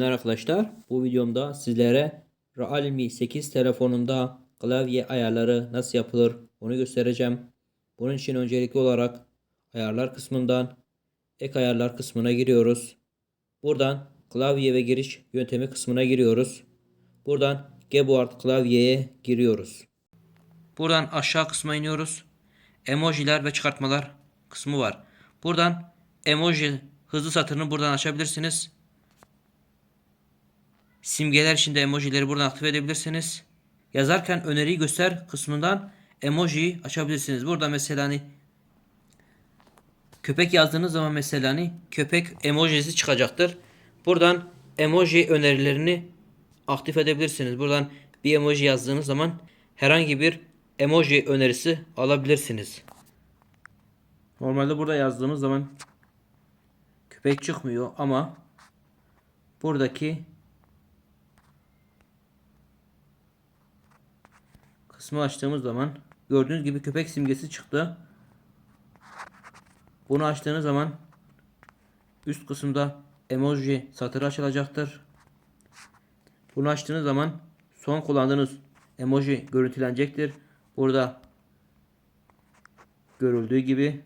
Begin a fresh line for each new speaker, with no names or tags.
arkadaşlar. Bu videomda sizlere Realme 8 telefonunda klavye ayarları nasıl yapılır onu göstereceğim. Bunun için öncelikli olarak ayarlar kısmından ek ayarlar kısmına giriyoruz. Buradan klavye ve giriş yöntemi kısmına giriyoruz. Buradan keyboard klavyeye giriyoruz. Buradan aşağı kısma iniyoruz. Emojiler ve çıkartmalar kısmı var. Buradan emoji hızlı satırını buradan açabilirsiniz. Simgeler için de emojileri buradan aktif edebilirsiniz. Yazarken öneriyi göster kısmından emojiyi açabilirsiniz. Burada mesela hani köpek yazdığınız zaman mesela hani köpek emojisi çıkacaktır. Buradan emoji önerilerini aktif edebilirsiniz. Buradan bir emoji yazdığınız zaman herhangi bir emoji önerisi alabilirsiniz. Normalde burada yazdığımız zaman köpek çıkmıyor ama buradaki kısmı açtığımız zaman gördüğünüz gibi köpek simgesi çıktı. Bunu açtığınız zaman üst kısımda emoji satırı açılacaktır. Bunu açtığınız zaman son kullandığınız emoji görüntülenecektir. Burada görüldüğü gibi